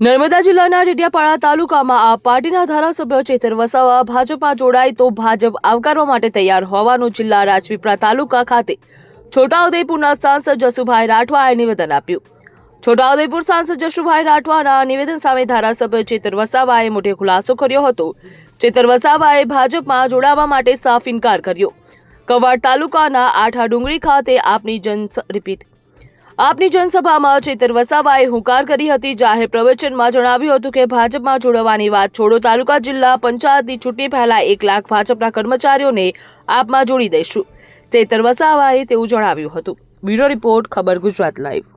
નર્મદા જિલ્લાના રેડિયાપાડા તાલુકામાં આ પાર્ટીના ધારાસભ્ય ચેતર વસાવા ભાજપમાં જોડાય તો ભાજપ આવકારવા માટે તૈયાર હોવાનું જિલ્લા રાજપીપળા તાલુકા ખાતે છોટાઉદેપુરના સાંસદ જસુભાઈ રાઠવાએ નિવેદન આપ્યું. છોટાઉદેપુર સાંસદ જશુભાઈ રાઠવાના નિવેદન સામે ધારાસભ્ય ચેતર વસાવાએ મોટે ખુલાસો કર્યો હતો. ચેતર વસાવાએ ભાજપમાં જોડાવા માટે સાફ ઇનકાર કર્યો. કવાડ તાલુકાના આઠા ડુંગળી ખાતે આપની જન રિપીટ. આપની જનસભામાં ચેતર વસાવાએ હુંકાર કરી હતી. જાહેર પ્રવચનમાં જણાવ્યું હતું કે ભાજપમાં જોડવાની વાત છોડો તાલુકા જિલ્લા પંચાયતની ચૂંટણી પહેલા એક લાખ ભાજપના કર્મચારીઓને આપમાં જોડી દઈશું. ચેતર વસાવાએ તેવું જણાવ્યું હતું. બ્યુરો રિપોર્ટ, ખબર ગુજરાત લાઈવ.